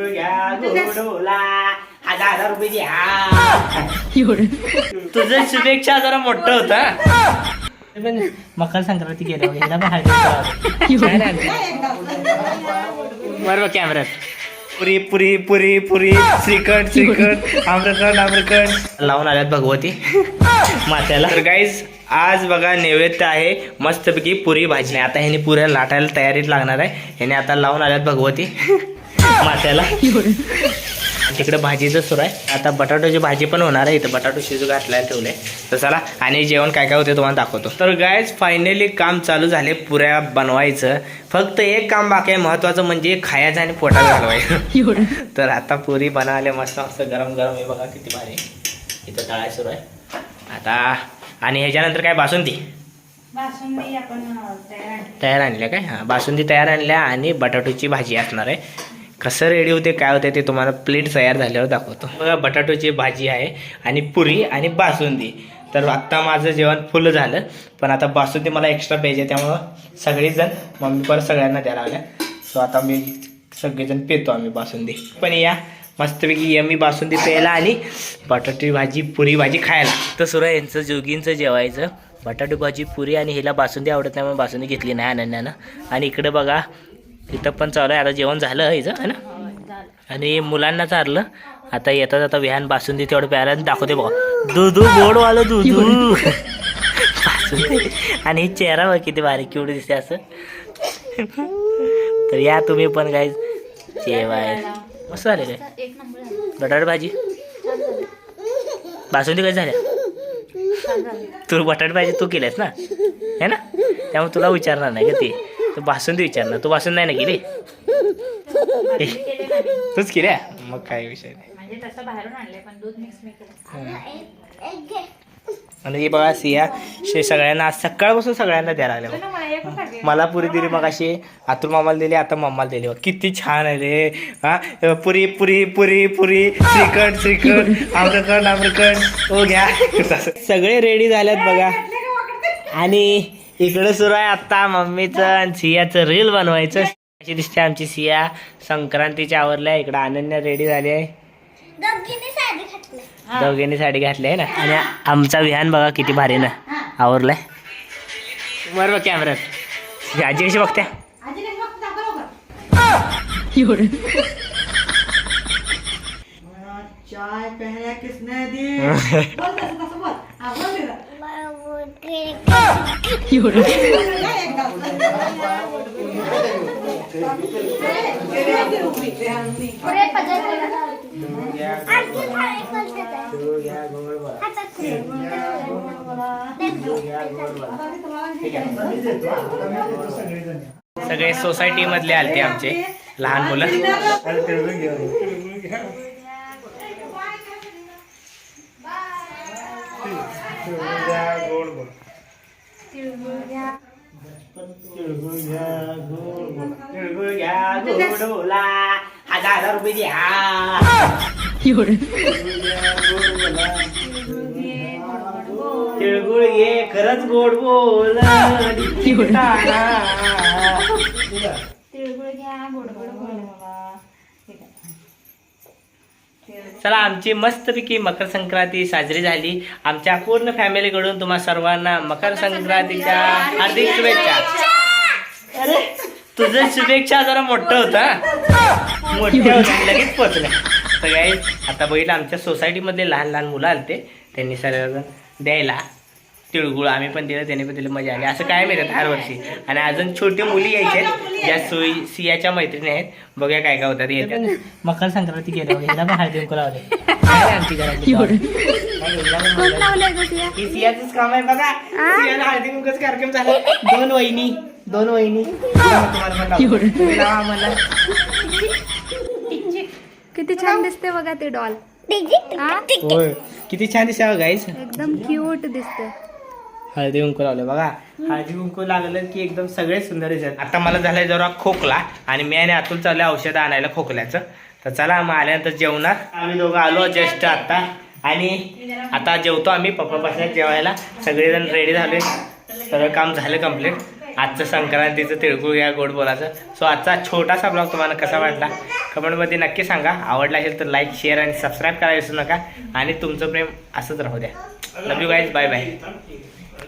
तिळगुळ घ्या गोडोला हजार रुपये द्या तुझं शुभेच्छा जरा मोठं होता मकर संक्रांती केलं बरोबर कॅमेऱ्यात पुरी पुरी पुरी पुरी श्रीखंड श्रीखंड आम्रखंड आम्रखंड लावून आल्यात भगवती. मात्याला तर गाईज आज बघा नैवेद्य आहे. मस्तपैकी पुरी भाजी. आता ह्याने पुऱ्या लाटायला तयारीत लागणार आहे. ह्याने आता लावून आल्यात भगवती. मात्याला. तिकडे भाजीचं सुरू आहे. आता बटाट्याची भाजी पण होणार आहे इथं. बटाटो शिजू घातलाय ठेवले. तर चला आणि जेवण काय काय होते तुम्हाला दाखवतो. तर गायज फायनली काम चालू झाले पुऱ्या बनवायचं. फक्त एक काम बाकी आहे महत्वाचं म्हणजे खायचं आणि पोटात घालवायचं. तर आता पुरी बनवायला मस्त मस्त गरम गरम हे बघा किती भारी. इथं तळाय सुरू आहे. आता आणि ह्याच्यानंतर काय बासुंदी? बासुंदी आपण अं, तयार आणली. तयार आणल्या काय? हां बासुंदी तयार आणल्या आणि बटाटोची भाजी असणार आहे. कसं रेडी होते काय होते ते तुम्हाला प्लेट तयार झाल्यावर दाखवतो. बघा बटाटोची भाजी आहे आणि पुरी आणि बासुंदी. तर आत्ता माझं जेवण फुल झालं पण आता बासुंदी मला एक्स्ट्रा पाहिजे त्यामुळं सगळेजण मम्मी परत सगळ्यांना द्यायला लागल्या. सो आता मी सगळेजण पितो आम्ही बासुंदी. पण या मस्तपैकी यमी बासुंदी प्यायला आणि बटाटी भाजी पुरी भाजी खायला. तर सुरू आहे यांचं जोगींचं जेवायचं. बटाटो भाजी पुरी आणि हिला बासुंदी आवडत नाही म्हणून बासुंदी घेतली नाही अनन्यानं. आणि इकडं बघा इथं पण चालू आहे. आता जेवण झालं हिचं है ना? आणि मुलांना चारलं. आता येता आता विहान बासुंदी तेवढं प्यायला दाखवते बघा. दुधू गोडवालं दुधू बासुंदी आणि चेहरा बघ किती बारीक क्यूट दिसते असं. तर या तुम्ही पण काय जेवाय मस्त झालेलं आहे बटाट भाजी? बासुंदी कशी झाल्या? तू बटाट भाजी तू केल्यास ना? है ना? त्यामुळे तुला विचारणार नाही का ते. तू बासुंदी विचारणार तू बासुंदी नाही ना केली. तूच केल्या? मग काय विषय नाही. म्हणजे आणि हे बघा सिया शे सगळ्यांना आज सकाळपासून सगळ्यांना द्यायला लागल्या मला पुरी दिली मग अशी. आतूर मामाला दिली आता मम्माला दिली बघ. किती छान आहे रे. हा? पुरी पुरी पुरी पुरी. श्रीखंड श्रीखंड आम्रखंड आम्रखंड हो घ्या. सगळे रेडी झाल्यात बघा. आणि इकडे सुरू आहे आता मम्मीचं आणि सियाचं रील बनवायचं. अशी दिसते आमची सिया. संक्रांतीच्या आवरल्या इकडं अनन्या रेडी झाली आहे. दोघींनी साडी घातली. आहे ना. आणि आमचा विहान बघा किती भारी ना. आवरलाय. बरोबर कॅमेऱ्यात आजी कशी बघत्या. चाय पहले किसने दी बोल तसं तसं बोल हा, बोल तिला. सगळे सोसायटी मधले आलते आमचे. लहान मुलं. तिळगुळ घ्या गोडोला हजार रुपये द्या. तिळगुळ घे खरंच गोड बोल तिळगुळ घ्या गोड गोड बोल बाबा. ठीक आहे. चला आमची मस्तपैकी मकर संक्रांती साजरी झाली. आमच्या पूर्ण फॅमिलीकडून तुम्हा सर्वांना मकर संक्रांतीच्या हार्दिक शुभेच्छा. अरे तुझं शुभेच्छा जरा मोठं होता मोठ्या होत्या लगेच पोचल्या काही आता बघितलं आमच्या सोसायटीमधले लहान लहान मुलं आलते. त्यांनी सर्वजण द्यायला तिळगुळ आम्ही पण दिलं त्यांनी पण दिलं मजा आली. असं काय मिळत हर वर्षी आणि अजून छोटी मुली यायच्या ज्या सोयी सियाच्या मैत्रिणी आहेत. बघूया काय काय होतात येतात. मकर संक्रांती पण हळदी कुंकू लावले. आमची लावलंय. ही सियाचंच काम आहे बघा. सियाला हळदी कुंकूचा कार्यक्रम झाला. दोन वहिनी दोन वहिनी. आम्हाला. किती छान दिसते बघा ते डॉल. किती छान दिसते गाईस एकदम क्यूट दिसते. हळदी कुंकू लावले बघा. हळदी कुंकू लागलं की एकदम सगळे सुंदर दिसतात. आता मला झालंय जरा खोकला आणि मी आणि अतुल चालले औषध आणायला खोकल्याचं. तर चला मग आल्यानंतर जेवणार. आम्ही दोघं आलो जस्ट आता. आणि आता जेवतो आम्ही पप्पा बसल्यात जेवायला. सगळेजण रेडी झाले. सगळं काम झालं कंप्लीट आजचं संक्रांतीचं तिळगुळ या गोड बोलाचं सो आजचा छोटासा ब्लॉग तुम्हाला कसा वाटला? कमेंटमध्ये नक्की सांगा. आवडला असेल तर लाईक शेअर आणि सबस्क्राईब करायला विसरू नका. आणि तुमचं प्रेम असंच राहू द्या. Love you guys bye bye